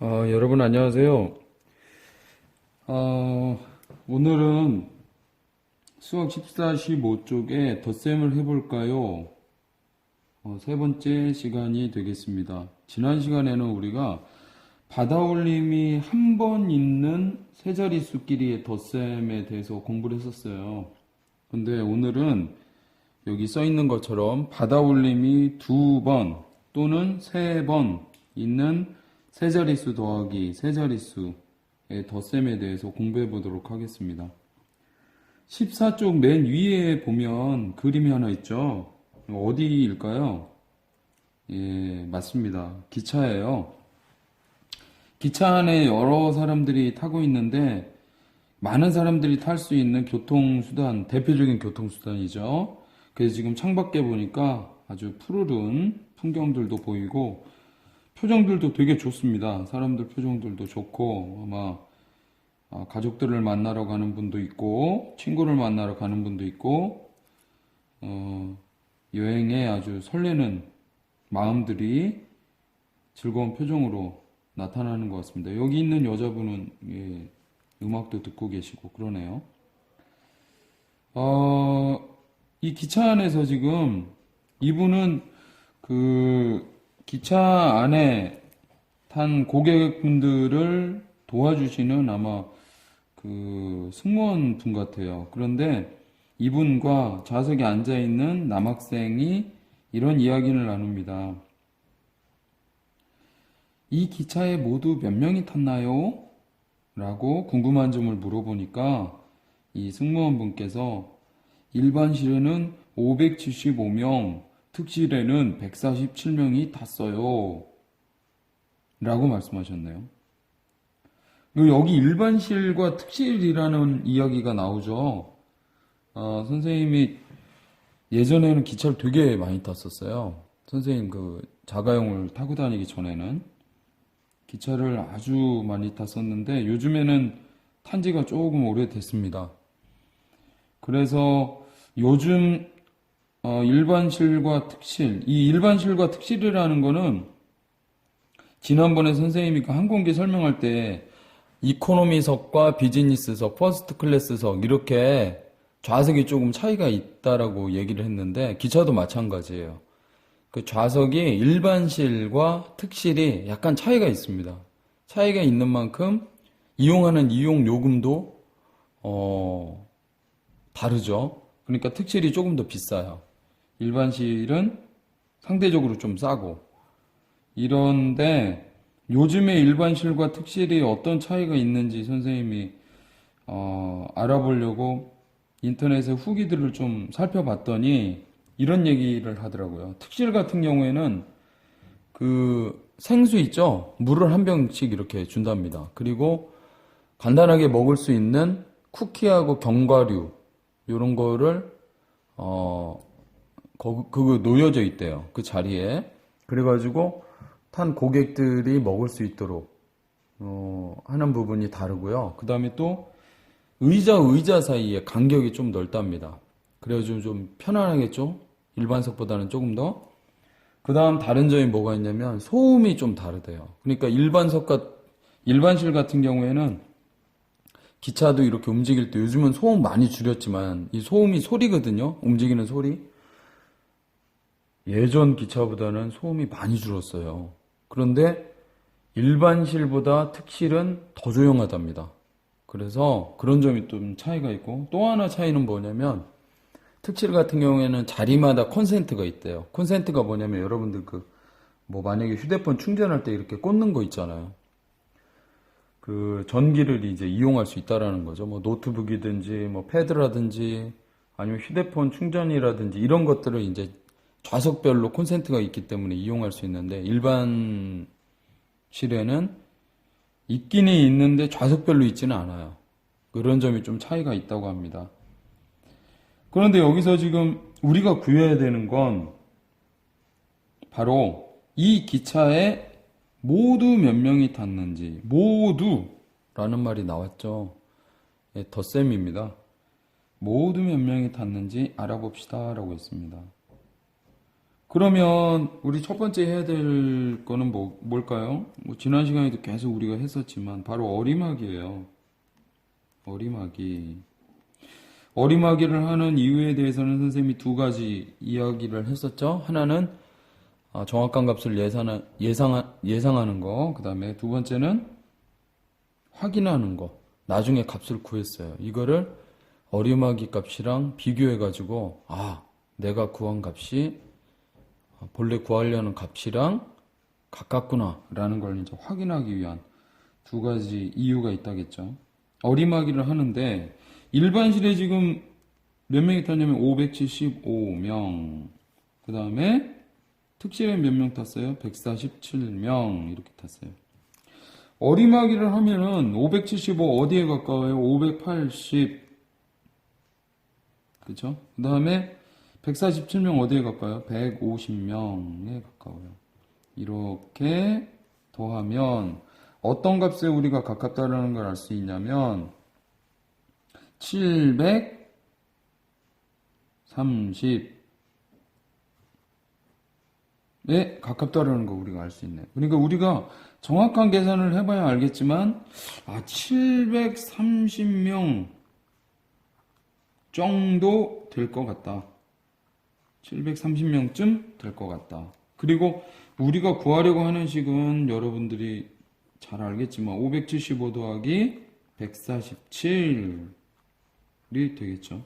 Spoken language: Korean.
어, 여러분 안녕하세요. 어, 오늘은 수학 14, 15쪽에 덧셈을 해볼까요? 어, 세 번째 시간이 되겠습니다. 지난 시간에는 우리가 받아올림이 한 번 있는 세 자릿수끼리의 덧셈에 대해서 공부를 했었어요. 근데 오늘은 여기 써 있는 것처럼 받아올림이 두 번 또는 세 번 있는 세 자릿수 더하기 세 자릿수의 덧셈에 대해서 공부해 보도록 하겠습니다. 14쪽 맨 위에 보면 그림이 하나 있죠. 어디일까요? 예, 맞습니다. 기차예요. 기차 안에 여러 사람들이 타고 있는데 많은 사람들이 탈 수 있는 교통수단, 대표적인 교통수단이죠. 그래서 지금 창밖에 보니까 아주 푸르른 풍경들도 보이고 표정들도 되게 좋습니다. 사람들 표정들도 좋고 아마 아, 가족들을 만나러 가는 분도 있고 친구를 만나러 가는 분도 있고 어, 여행에 아주 설레는 마음들이 즐거운 표정으로 나타나는 것 같습니다. 여기 있는 여자분은 예, 음악도 듣고 계시고 그러네요. 어, 이 기차 안에서 지금 이분은 그 기차 안에 탄 고객분들을 도와주시는 아마 그 승무원 분 같아요. 그런데 이분과 좌석에 앉아 있는 남학생이 이런 이야기를 나눕니다. 이 기차에 모두 몇 명이 탔나요? 라고 궁금한 점을 물어보니까 이 승무원 분께서 일반실에는 575명, 특실에는 147명이 탔어요. 라고 말씀하셨네요. 여기 일반실과 특실이라는 이야기가 나오죠. 어, 선생님이 예전에는 기차를 되게 많이 탔었어요. 선생님 그 자가용을 타고 다니기 전에는 기차를 아주 많이 탔었는데 요즘에는 탄 지가 조금 오래됐습니다. 그래서 요즘 어, 일반실과 특실, 이 일반실과 특실이라는 거는 지난번에 선생님이 그 항공기 설명할 때 이코노미석과 비즈니스석, 퍼스트 클래스석 이렇게 좌석이 조금 차이가 있다라고 얘기를 했는데 기차도 마찬가지예요. 그 좌석이 일반실과 특실이 약간 차이가 있습니다. 차이가 있는 만큼 이용하는 이용 요금도 어, 다르죠. 그러니까 특실이 조금 더 비싸요. 일반 실은 상대적으로 좀 싸고 이런데 요즘에 일반 실과 특실이 어떤 차이가 있는지 선생님이 어, 알아보려고 인터넷에 후기들을 좀 살펴봤더니 이런 얘기를 하더라고요. 특실 같은 경우에는 그 생수 있죠? 물을 한 병씩 이렇게 준답니다. 그리고 간단하게 먹을 수 있는 쿠키하고 견과류 이런 거를 어 거- 그거 놓여져 있대요. 그 자리에. 그래가지고 탄 고객들이 먹을 수 있도록 어, 하는 부분이 다르고요. 그 다음에 또 의자 의자 사이에 간격이 좀 넓답니다. 그래가지고 좀 편안하겠죠? 일반석보다는 조금 더. 그 다음 다른 점이 뭐가 있냐면 소음이 좀 다르대요. 그러니까 일반석과 일반실 같은 경우에는 기차도 이렇게 움직일 때 요즘은 소음 많이 줄였지만 이 소음이 소리거든요. 움직이는 소리. 예전 기차보다는 소음이 많이 줄었어요. 그런데 일반실보다 특실은 더 조용하답니다. 그래서 그런 점이 좀 차이가 있고 또 하나 차이는 뭐냐면 특실 같은 경우에는 자리마다 콘센트가 있대요. 콘센트가 뭐냐면 여러분들 그 뭐 만약에 휴대폰 충전할 때 이렇게 꽂는 거 있잖아요. 그 전기를 이제 이용할 수 있다라는 거죠. 뭐 노트북이든지 뭐 패드라든지 아니면 휴대폰 충전이라든지 이런 것들을 이제 좌석별로 콘센트가 있기 때문에 이용할 수 있는데 일반 실에는 있기는 있는데 좌석별로 있지는 않아요. 그런 점이 좀 차이가 있다고 합니다. 그런데 여기서 지금 우리가 구해야 되는 건 바로 이 기차에 모두 몇 명이 탔는지 모두 라는 말이 나왔죠. 예, 덧셈입니다. 모두 몇 명이 탔는지 알아봅시다 라고 했습니다. 그러면 우리 첫 번째 해야 될 거는 뭐, 뭘까요? 뭐 지난 시간에도 계속 우리가 했었지만 바로 어리막이에요. 어리막이. 어리막이를 하는 이유에 대해서는 선생님이 두 가지 이야기를 했었죠. 하나는 아, 정확한 값을 예상, 예상, 예상하는 거. 그 다음에 두 번째는 확인하는 거. 나중에 값을 구했어요. 이거를 어리막이 값이랑 비교해가지고, 아, 내가 구한 값이 본래 구하려는 값이랑 가깝구나. 라는 걸 이제 확인하기 위한 두 가지 이유가 있다겠죠. 어리막이를 하는데, 일반실에 지금 몇 명이 탔냐면 575명. 그 다음에 특실에 몇 명 탔어요? 147명 이렇게 탔어요. 어리막이를 하면은 575 어디에 가까워요? 580 그죠? 그 다음에 147명 어디에 가까워요? 150명에 가까워요. 이렇게 더하면 어떤 값에 우리가 가깝다라는 걸 알 수 있냐면 730에 가깝다라는 거 우리가 알 수 있네. 그러니까 우리가 정확한 계산을 해봐야 알겠지만, 아, 730명 정도 될 것 같다. 730명쯤 될 것 같다. 그리고 우리가 구하려고 하는 식은 여러분들이 잘 알겠지만, 575 더하기 147이 되겠죠.